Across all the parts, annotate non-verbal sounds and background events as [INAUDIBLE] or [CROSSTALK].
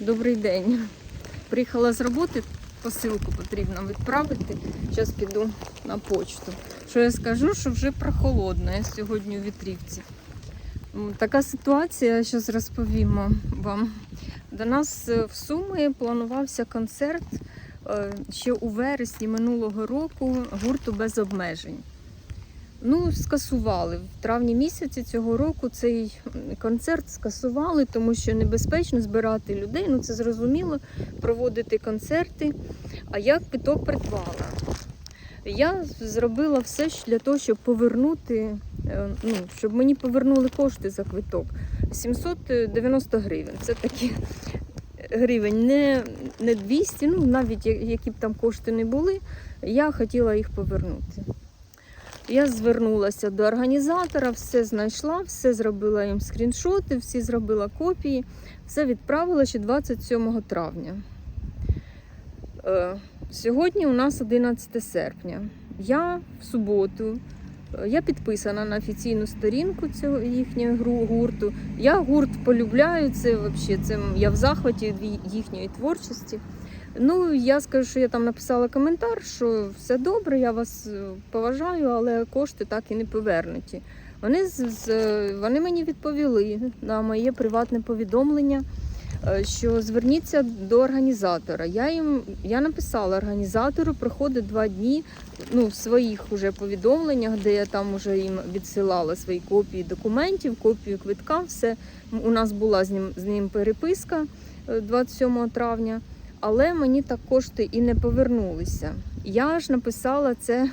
Добрий день. Приїхала з роботи, посилку потрібно відправити. Зараз піду на почту. Що я скажу, що вже прохолодно я сьогодні у вітрівці. Така ситуація, зараз розповімо вам. До нас е, в Суми планувався концерт е, ще у вересні минулого року гурту без обмежень. Ну, скасували. В травні місяці цього року цей концерт скасували, тому що небезпечно збирати людей. Ну, це зрозуміло, проводити концерти. А я квиток придбала. Я зробила все для того, щоб повернути, е, ну, щоб мені повернули кошти за квиток. 790 гривень. Це такі гривень, не, не 200, ну навіть які б там кошти не були, я хотіла їх повернути. Я звернулася до організатора, все знайшла, все зробила їм скріншоти, всі зробила копії, все відправила ще 27 травня. Е, Сьогодні у нас 11 серпня. Я в суботу. е, Я підписана на офіційну сторінку цього їхнього гурту. Я гурт полюбляю. Це взагалі це я в захваті їхньої творчості. Ну, я скажу, що я там написала коментар, що все добре, я вас е, поважаю, але кошти так і не повернуті. Вони, з, з- вони мені відповіли на моє приватне повідомлення, е, що зверніться до організатора. Я їм я написала організатору, проходить два дні ну, в своїх уже повідомленнях, де я там уже їм відсилала свої копії документів, копію квитка. Все у нас була з ним з ним переписка е, 27 травня але мені так кошти і не повернулися. Я ж написала це,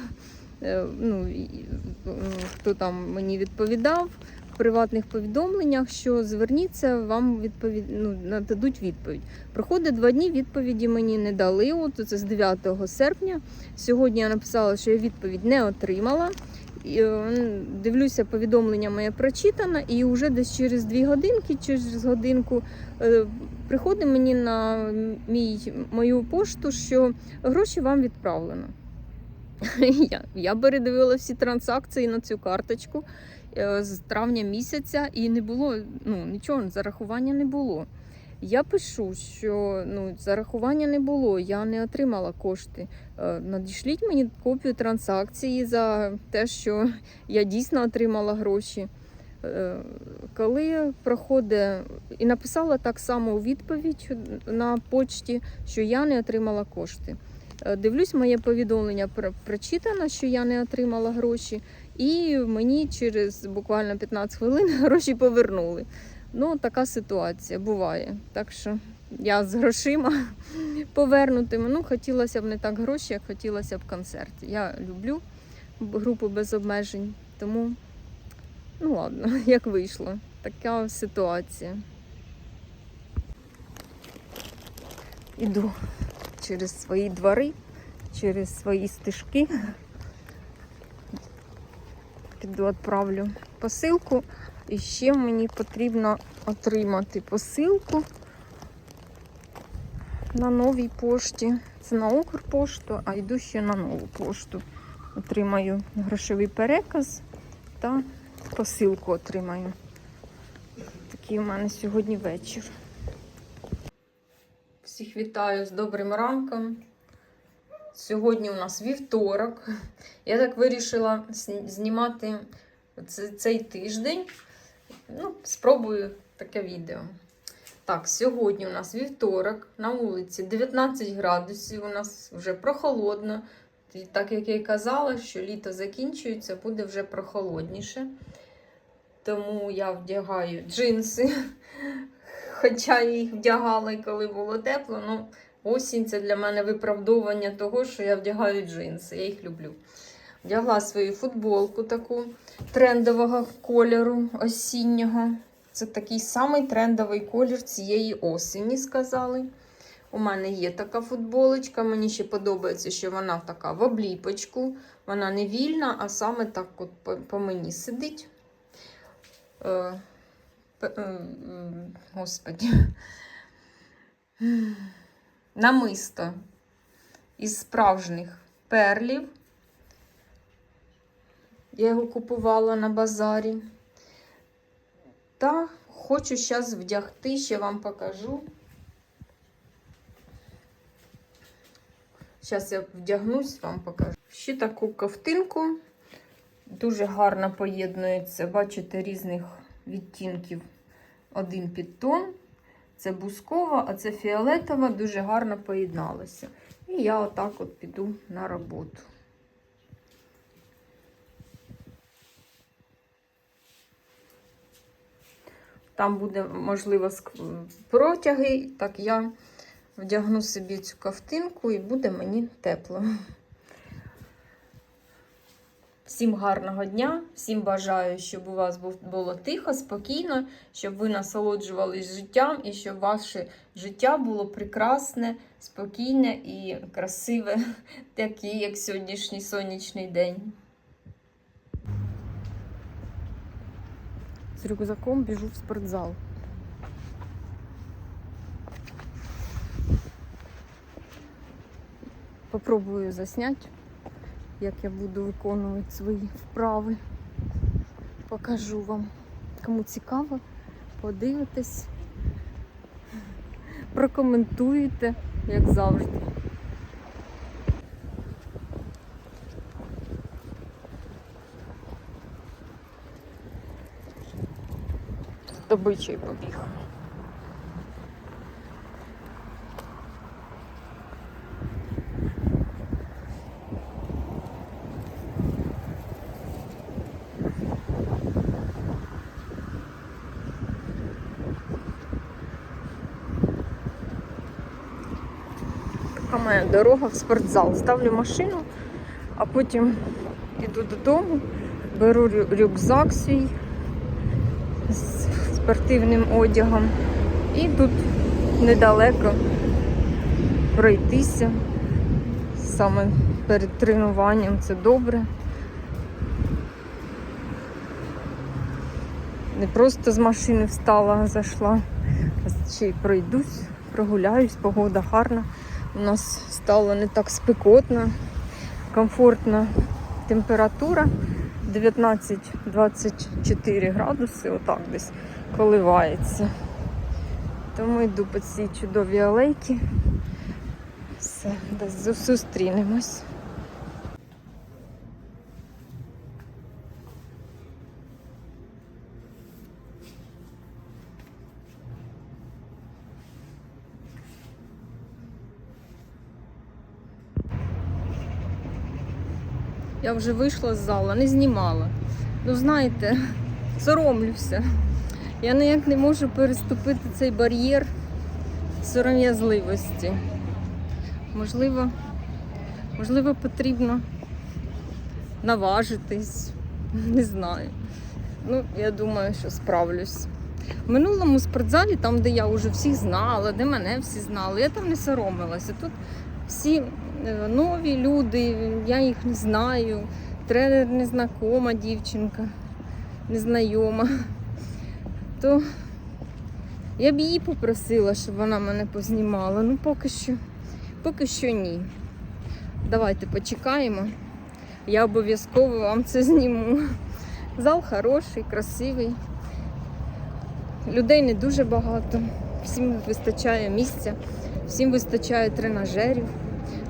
е, ну, м, хто там мені відповідав в приватних повідомленнях, що зверніться, вам відповідь, ну, нададуть відповідь. Проходить два дні, відповіді мені не дали. От це з 9 серпня. Сьогодні я написала, що я відповідь не отримала. Е, Дивлюся, повідомлення моє прочитано, і вже десь через дві годинки, через годинку е, приходить мені на мій, мою пошту, що гроші вам відправлено. [LAUGHS] Я, я передивила всі транзакції на цю карточку е, з травня місяця, і не було ну, нічого, зарахування не було. Я пишу, що ну, зарахування не було, я не отримала кошти. Е, Надішліть мені копію транзакції за те, що я дійсно отримала гроші. Коли проходить і написала так само у відповідь на почті, що я не отримала кошти. Е, Дивлюсь, моє повідомлення про- прочитано, що я не отримала гроші, і мені через буквально 15 хвилин [LAUGHS] гроші повернули. Ну, така ситуація буває. Так що я з грошима [LAUGHS] повернутими. Ну, хотілося б не так гроші, як хотілося б концерт. Я люблю групу без обмежень, тому ну ладно, [LAUGHS] як вийшло. Така ситуація. Іду через свої двори, через свої стежки. Піду відправлю посилку. І ще мені потрібно отримати посилку на новій пошті. Це на Укрпошту, а йду ще на нову пошту. Отримаю грошовий переказ та посилку отримаю. Такий у мене сьогодні вечір. Всіх вітаю з добрим ранком. Сьогодні у нас вівторок. Я так вирішила знімати цей тиждень. Ну, спробую таке відео. Так, сьогодні у нас вівторок на вулиці 19 градусів. У нас вже прохолодно. І так як я й казала, що літо закінчується, буде вже прохолодніше. Тому я вдягаю джинси. [LAUGHS] Хоча я їх вдягала коли було тепло. Ну, осінь це для мене виправдовування того, що я вдягаю джинси. Я їх люблю. Вдягла свою футболку таку трендового кольору осіннього. Це такий самий трендовий колір цієї осені, сказали. У мене є така футболочка. Мені ще подобається, що вона така в обліпочку. Вона не вільна, а саме так от по мені сидить е, господі, намисто із справжніх перлів. Я його купувала на базарі. Та хочу зараз вдягти, ще вам покажу. Зараз я вдягнусь, вам покажу. Ще таку ковтинку. Дуже гарно поєднується, бачите, різних відтінків. Один підтон. Це бускова, а це фіолетова, дуже гарно поєдналося. І я отак от піду на роботу. Там буде, можливо, протяги, так я вдягну собі цю ковтинку і буде мені тепло. Всім гарного дня, всім бажаю, щоб у вас було тихо, спокійно, щоб ви насолоджувались життям і щоб ваше життя було прекрасне, спокійне і красиве, [LAUGHS] таке, як сьогоднішній сонячний день. З рюкзаком біжу в спортзал. Попробую засняти, як я буду виконувати свої вправи. Покажу вам. Кому цікаво, подивитесь, прокоментуєте, як завжди. Добичий побіг. Моя дорога в спортзал. Ставлю машину, а потім іду додому, беру рюкзак свій з спортивним одягом. І тут недалеко пройтися. Саме перед тренуванням це добре. Не просто з машини встала, зайшла, а ще й пройдусь, прогуляюсь, погода гарна. У нас стало не так спекотно, комфортна температура 19-24 градуси, отак десь коливається. Тому йду по цій чудовій алейці. Все, десь зустрінемось. Я вже вийшла з зала, не знімала. Ну, знаєте, [LAUGHS] соромлюся. Я ніяк не можу переступити цей бар'єр сором'язливості. Можливо, можливо, потрібно наважитись. [LAUGHS] Не знаю. Ну, я думаю, що справлюсь. В минулому спортзалі, там, де я вже всіх знала, де мене всі знали, я там не соромилася. Тут всі нові люди, я їх не знаю. Тренер незнакома дівчинка, незнайома. То я б її попросила, щоб вона мене познімала. Ну, поки що, поки що ні. Давайте почекаємо. Я обов'язково вам це зніму. Зал хороший, красивий. Людей не дуже багато. Всім вистачає місця, всім вистачає тренажерів.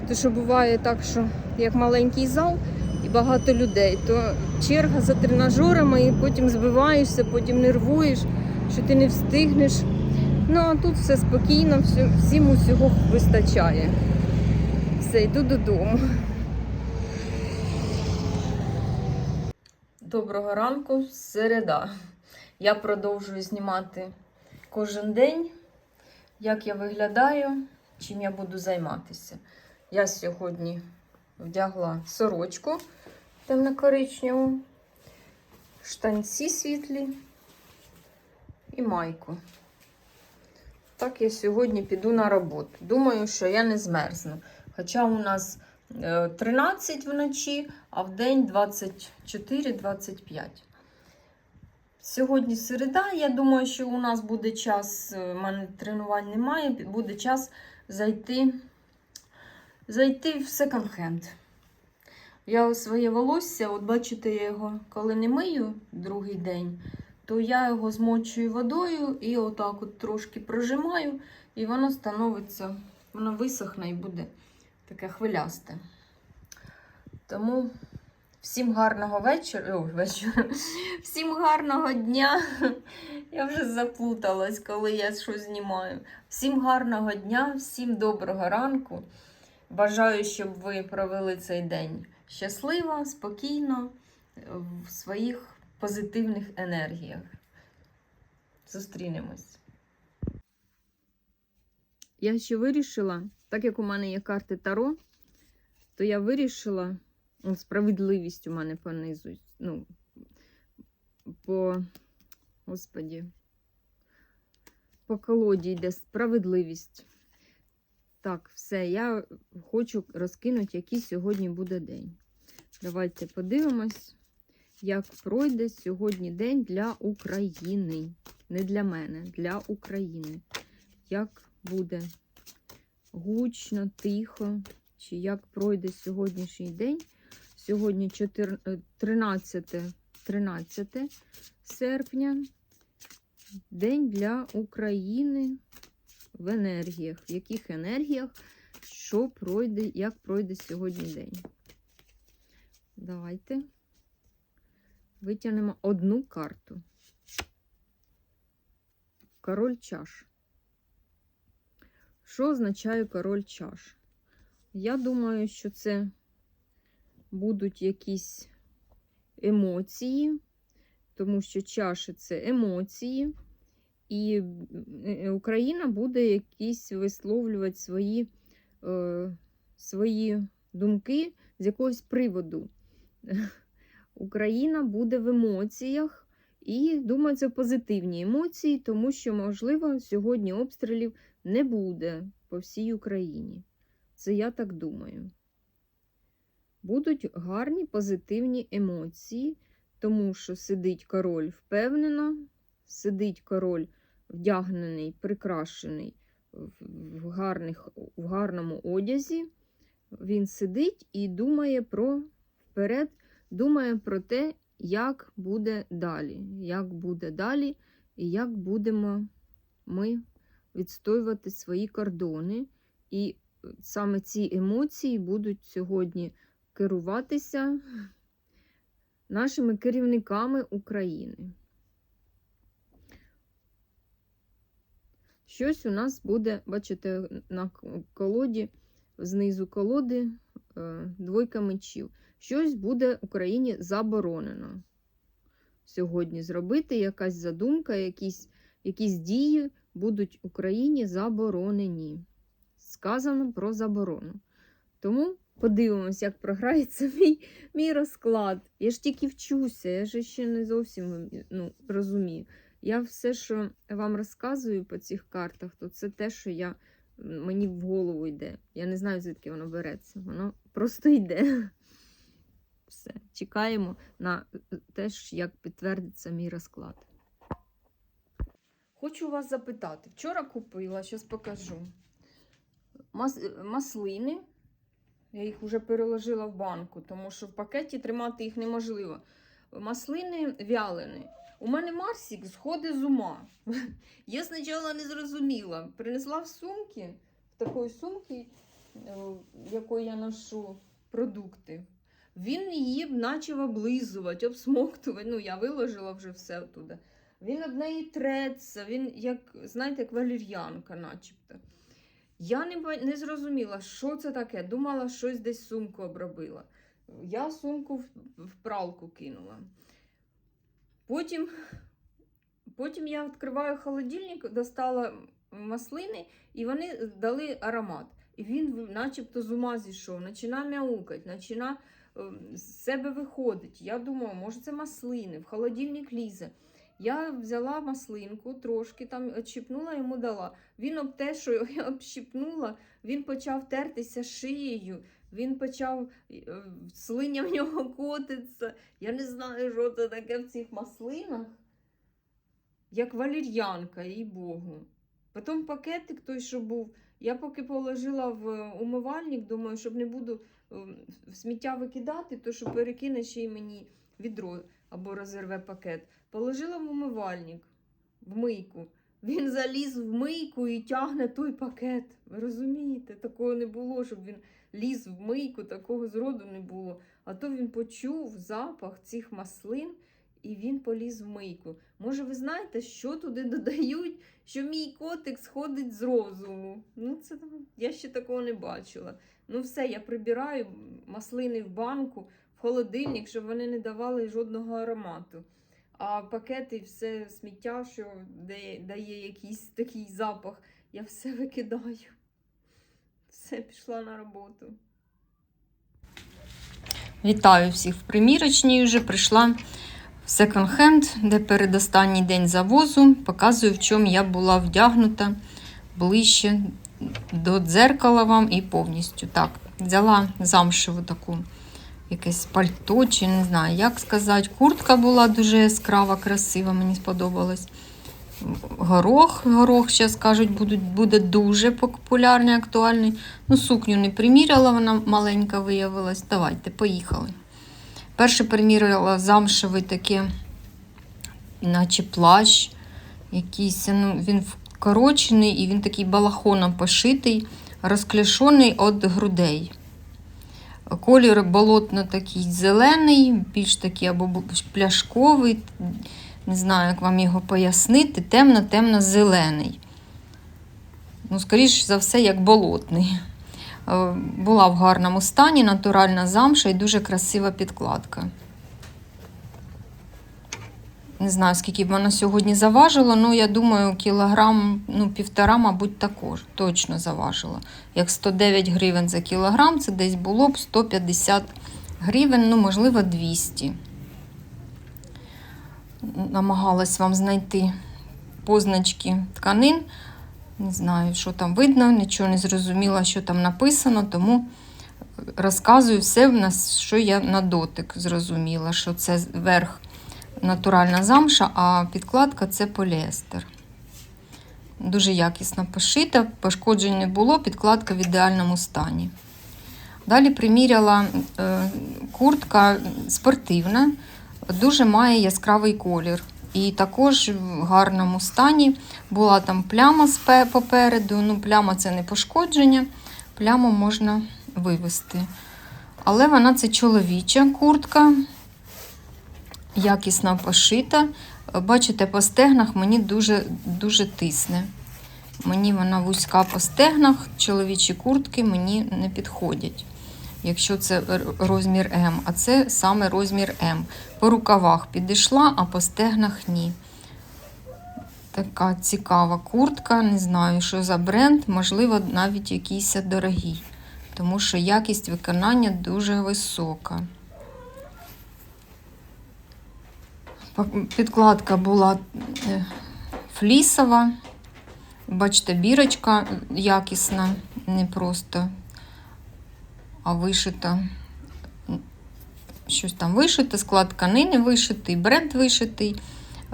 Тому що буває так, що як маленький зал і багато людей, то черга за тренажерами і потім збиваєшся, потім нервуєш, що ти не встигнеш. Ну а тут все спокійно, всім усього вистачає. Все, йду додому. Доброго ранку, середа. Я продовжую знімати кожен день, як я виглядаю, чим я буду займатися. Я сьогодні вдягла сорочку темно-коричневу, штанці світлі і майку. Так я сьогодні піду на роботу. Думаю, що я не змерзну. Хоча у нас е, 13 вночі, а в день 24-25. Сьогодні середа. Я думаю, що у нас буде час, е, в мене тренувань немає, буде час зайти, зайти в секонд-хенд. Я своє волосся, от бачите, я його коли не мию другий день, то я його змочую водою і отак от трошки прожимаю, і воно становиться, воно висохне і буде таке хвилясте. Тому всім гарного вечора. О, вечора. [LAUGHS] Всім гарного дня. Я вже заплуталась, коли я щось знімаю. Всім гарного дня, всім доброго ранку. Бажаю, щоб ви провели цей день щасливо, спокійно, в своїх позитивних енергіях. Зустрінемось. Я ще вирішила, так як у мене є карти Таро, то я вирішила, ну, справедливість у мене понизу, ну, по, господі, по колоді йде справедливість. Так, все, я хочу розкинути, який сьогодні буде день. Давайте подивимось, як пройде сьогодні день для України. Не для мене, для України. Як буде гучно, тихо, чи як пройде сьогоднішній день. Сьогодні 4, е, 13, 13 серпня. День для України в енергіях. В яких енергіях, що пройде, як пройде сьогодні день. Давайте витягнемо одну карту. Король чаш. Що означає король чаш? Я думаю, що це будуть якісь емоції, тому що чаші це емоції, і е, Україна буде якісь висловлювати свої, е, свої думки з якогось приводу. [LAUGHS] Україна буде в емоціях. І думаю, це позитивні емоції, тому що, можливо, сьогодні обстрілів не буде по всій Україні. Це я так думаю. Будуть гарні позитивні емоції, тому що сидить король впевнено, сидить король вдягнений, прикрашений в, гарних, в гарному одязі. Він сидить і думає про вперед, думає про те, як буде далі, як буде далі, і як будемо ми відстоювати свої кордони. І саме ці емоції будуть сьогодні керуватися нашими керівниками України. Щось у нас буде, бачите, на колоді, знизу колоди е, двойка мечів. Щось буде Україні заборонено сьогодні зробити. Якась задумка, якісь, якісь дії будуть Україні заборонені. Сказано про заборону. Тому подивимось, як програється [LAUGHS] мій, мій розклад. Я ж тільки вчуся, я ж ще не зовсім ну, розумію. Я все, що вам розказую по цих картах, то це те, що я, мені в голову йде. Я не знаю, звідки воно береться. Воно просто йде. [LAUGHS] Все. Чекаємо на те, як підтвердиться мій розклад. Хочу вас запитати. Вчора купила, зараз покажу. Мас... Маслини. Я їх вже переложила в банку, тому що в пакеті тримати їх неможливо. Маслини вялені. У мене Марсік сходить з ума. [LAUGHS] Я спочатку не зрозуміла. Принесла в сумки, в такої сумки, в якої я ношу продукти. Він її почав облизувати, обсмоктувати. Ну, я виложила вже все туди. Він об неї треться, він, як, знаєте, як валір'янка, начебто. Я не, не зрозуміла, що це таке. Думала, щось десь сумку обробила. Я сумку в, в пралку кинула. Потім, потім я відкриваю холодильник, достала маслини, і вони дали аромат. І він начебто з ума зійшов, починає мяукати, починає з себе виходить. Я думала, може, це маслини, в холодильник лізе. Я взяла маслинку, трошки там відщипнула, йому дала. Він об те, що [LAUGHS] я общипнула, він почав тертися шиєю, він почав слиня в нього котиться. Я не знаю, що це таке в цих маслинах. Як валір'янка, їй Богу. Потім пакетик той, що був, я поки положила в умивальник, думаю, щоб не буду в сміття викидати, то що перекине ще й мені відро або розірве пакет. Положила в умивальник, в мийку. Він заліз в мийку і тягне той пакет. Ви розумієте, такого не було, щоб він ліз в мийку, такого зроду не було. А то він почув запах цих маслин і він поліз в мийку. Може, ви знаєте, що туди [LAUGHS] додають, що мій котик сходить з розуму? Ну, це я ще такого не бачила. Ну, все, я прибираю маслини в банку, в холодильник, щоб вони не давали жодного аромату. А пакети, все сміття, що дає, якийсь такий запах, я все викидаю. Все, пішла на роботу. Вітаю всіх в примірочній. Вже прийшла в секонд-хенд, де передостанній день завозу. Показую, в чому я була вдягнута ближче до дзеркала вам і повністю. Так, взяла замшеву таку якесь пальто, чи не знаю, як сказати. Куртка була дуже яскрава, красива, мені сподобалась. Горох, горох, зараз кажуть, буде дуже популярний, актуальний. Ну, сукню не приміряла, вона маленька виявилась. Давайте, поїхали. Перше приміряла замшевий таке, наче плащ. Якийсь, ну, він вкорочений і він такий балахоном пошитий, розкляшений від грудей. Колір болотно такий зелений, більш такий або пляшковий, не знаю, як вам його пояснити, темно-темно-зелений. Ну, скоріш за все, як болотний. Е, Була в гарному стані, натуральна замша і дуже красива підкладка. Не знаю, скільки б вона сьогодні заважила, ну я думаю, кілограм, ну, півтора, мабуть, також точно заважила. Як 109 гривень за кілограм, це десь було б 150 гривень, ну, можливо, 200. Намагалась вам знайти позначки тканин. Не знаю, що там видно, нічого не зрозуміла, що там написано, тому розказую все, в нас, що я на дотик зрозуміла, що це верх натуральна замша, а підкладка це поліестер. Дуже якісно пошита, пошкоджень не було, підкладка в ідеальному стані. Далі приміряла е, куртка спортивна, дуже має яскравий колір. І також в гарному стані була там пляма попереду. Ну, пляма це не пошкодження, пляму можна вивести. Але вона це чоловіча куртка, якісно пошита. Бачите, по стегнах мені дуже дуже тисне. Мені вона вузька по стегнах, чоловічі куртки мені не підходять. Якщо це розмір М, а це саме розмір М. По рукавах підійшла, а по стегнах ні. Така цікава куртка, не знаю, що за бренд, можливо, навіть якийсь дорогий, тому що якість виконання дуже висока. Підкладка була е, флісова. Бачите, бірочка якісна, не просто, а вишита. Щось там вишите, склад тканини вишитий, бренд вишитий.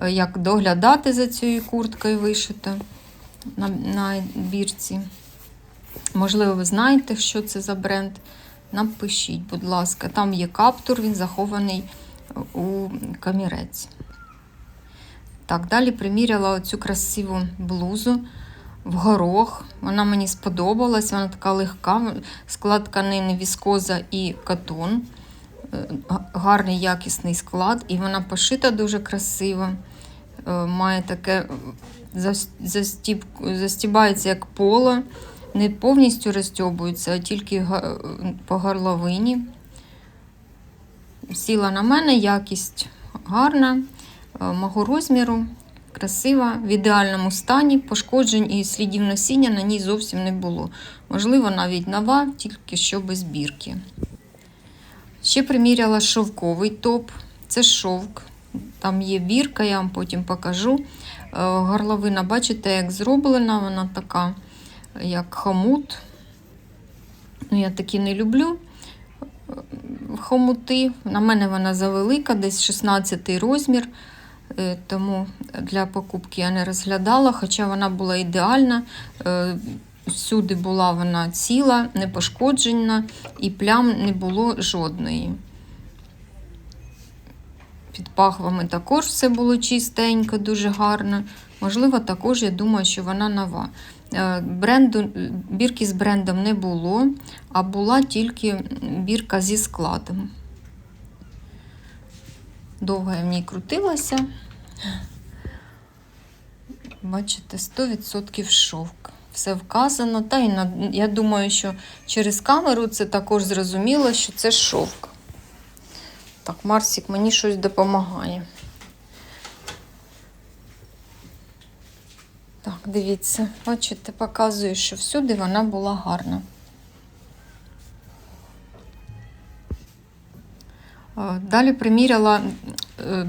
Як доглядати за цією курткою вишита на, на бірці. Можливо, ви знаєте, що це за бренд. Напишіть, будь ласка, там є каптур, він захований у камірець. Так, далі приміряла оцю красиву блузу в горох. Вона мені сподобалась, вона така легка, склад тканини, віскоза і катон. Гарний якісний склад, і вона пошита дуже красиво. Має таке застіб, застібається як поло, не повністю розтьобується, а тільки по горловині. Сіла на мене, якість гарна, мого розміру, красива, в ідеальному стані, пошкоджень і слідів носіння на ній зовсім не було. Можливо, навіть нова, тільки що без бірки. Ще приміряла шовковий топ. Це шовк. Там є бірка, я вам потім покажу. Горловина, бачите, як зроблена, вона така, як хомут. Ну, Я такі не люблю хомути. На мене вона завелика, десь 16 розмір, тому для покупки я не розглядала, хоча вона була ідеальна. Всюди була вона ціла, не пошкоджена, і плям не було жодної. Під пахвами також все було чистенько, дуже гарно. Можливо, також я думаю, що вона нова. Е, Бренду, бірки з брендом не було, а була тільки бірка зі складом. Довго я в ній крутилася. Бачите, 100% шовк. Все вказано. Та на, я думаю, що через камеру це також зрозуміло, що це шовк. Так, Марсік мені щось допомагає. Так, дивіться, бачите, показую, що всюди вона була гарна. Е, Далі приміряла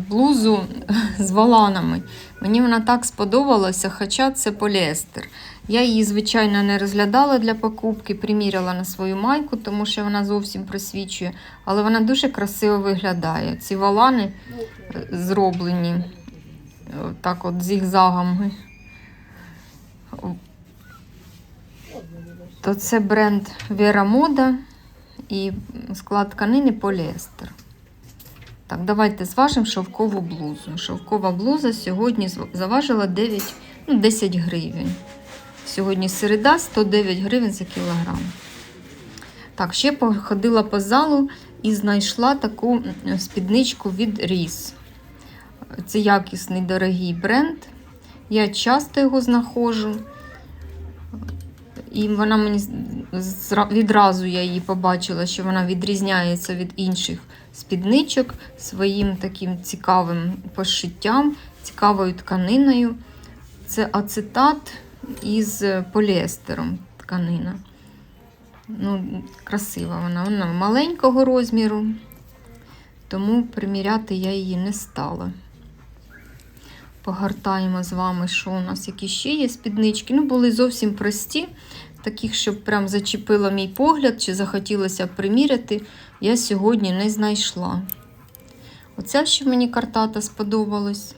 блузу [LAUGHS] з воланами. Мені вона так сподобалася, хоча це поліестер. Я її, звичайно, не розглядала для покупки, приміряла на свою майку, тому що вона зовсім просвічує, але вона дуже красиво виглядає. Ці волани е, зроблені е, так от зігзагами. То це бренд Vera Moda і склад тканини поліестер. Так, давайте зважимо шовкову блузу. Шовкова блуза сьогодні заважила 9, ну, 10 гривень. Сьогодні середа 109 гривень за кілограм. Так, ще походила по залу і знайшла таку спідничку від Ріс. Це якісний дорогий бренд. Я часто його знаходжу. І вона мені відразу я її побачила, що вона відрізняється від інших спідничок своїм таким цікавим пошиттям, цікавою тканиною. Це ацетат із поліестером тканина. Ну, красива вона. Вона маленького розміру, тому приміряти я її не стала. Погортаємо з вами, що у нас які ще є спіднички. Ну, були зовсім прості, таких, щоб прям зачепило мій погляд, чи захотілося приміряти, я сьогодні не знайшла. Оця, що мені картата сподобалась,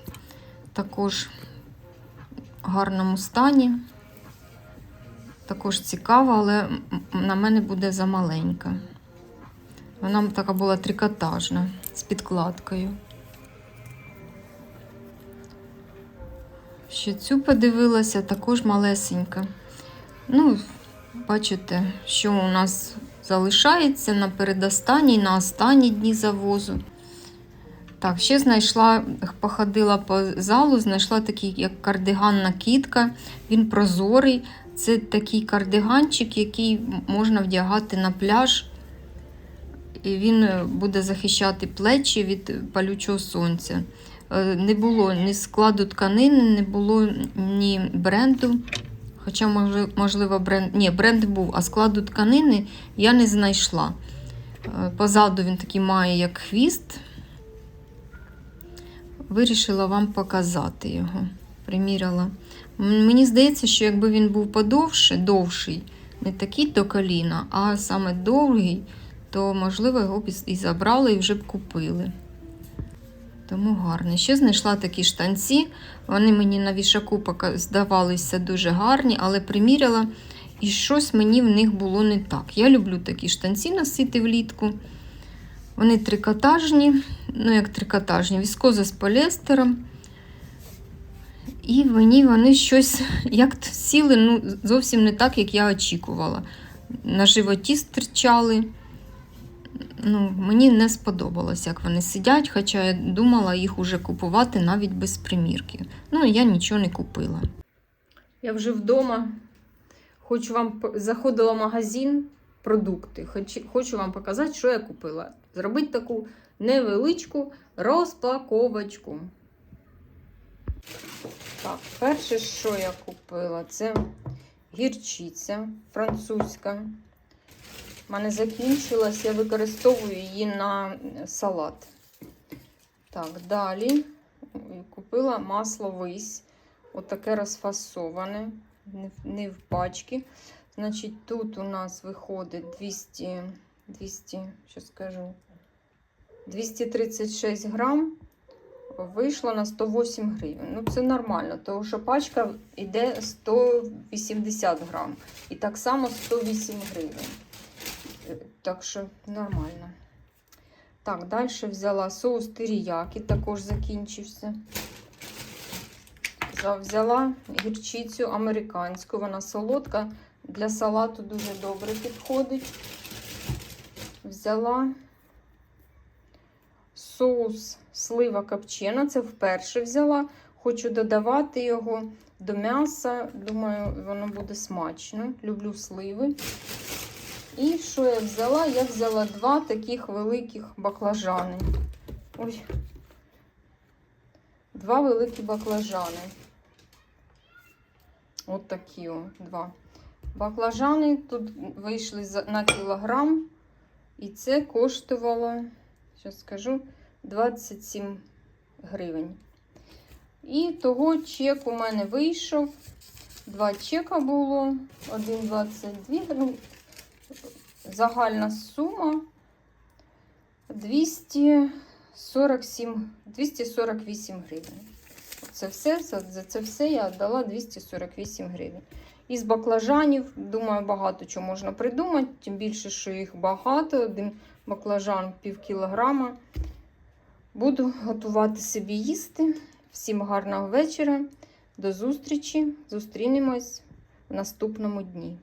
також в гарному стані. Також цікава, але на мене буде замаленька. Вона така була трикотажна з підкладкою. Ще цю подивилася, також малесенька. Ну, бачите, що у нас залишається на передостанній, на останні дні завозу. Так, ще знайшла, походила по залу, знайшла такий як кардиган накидка. Він прозорий. Це такий кардиганчик, який можна вдягати на пляж. І він е, буде захищати плечі від палючого сонця. Е, Не було ні складу тканини, не було ні бренду. Хоча, можливо, бренд. Ні, бренд був, а складу тканини я не знайшла. Е, Позаду він такий має як хвіст. Вирішила вам показати його. Приміряла. Мені здається, що якби він був подовше, довший, не такий до коліна, а саме довгий, то, можливо, його б і забрали і вже б купили. Тому гарний. Ще знайшла такі штанці. Вони мені на вішаку здавалися дуже гарні, але приміряла, і щось мені в них було не так. Я люблю такі штанці носити влітку. Вони трикотажні, ну як трикотажні, віскоза з поліестером. І мені вони щось як сіли ну, зовсім не так, як я очікувала. На животі стирчали. Ну, мені не сподобалось, як вони сидять, хоча я думала їх уже купувати навіть без примірки. Ну, я нічого не купила. Я вже вдома. Хочу вам заходила в магазин продукти. Хочу, вам показати, що я купила. Зробити таку невеличку розпаковочку. Так, перше, що я купила, це гірчиця французька. У мене закінчилась, я використовую її на салат. Так, далі купила масло вись. Отаке розфасоване, не в- пачки. Значить, тут у нас виходить 200, 200, що скажу, 236 грам. Вийшло на 108 гривень. Ну, це нормально, тому що пачка йде 180 грам. І так само 108 гривень. Так що нормально. Так, далі взяла соус теріякі, також закінчився. Взяла гірчицю американську, вона солодка, для салату дуже добре підходить. Взяла соус слива копчена, це вперше взяла. Хочу додавати його до м'яса. Думаю, воно буде смачно. Люблю сливи. І що я взяла? Я взяла два таких великих баклажани. Ой. Два великі баклажани. От такі о, два. Баклажани тут вийшли на кілограм. І це коштувало, зараз скажу, 27 гривень. І того чек у мене вийшов. Два чека було. Один 22 гривні. Загальна сума 247, 248 гривень. Це все, за це все я дала 248 гривень. Із баклажанів, думаю, багато чого можна придумати, тим більше, що їх багато. Один баклажан пів кілограма. Буду готувати собі їсти. Всім гарного вечора. До зустрічі. Зустрінемось в наступному дні.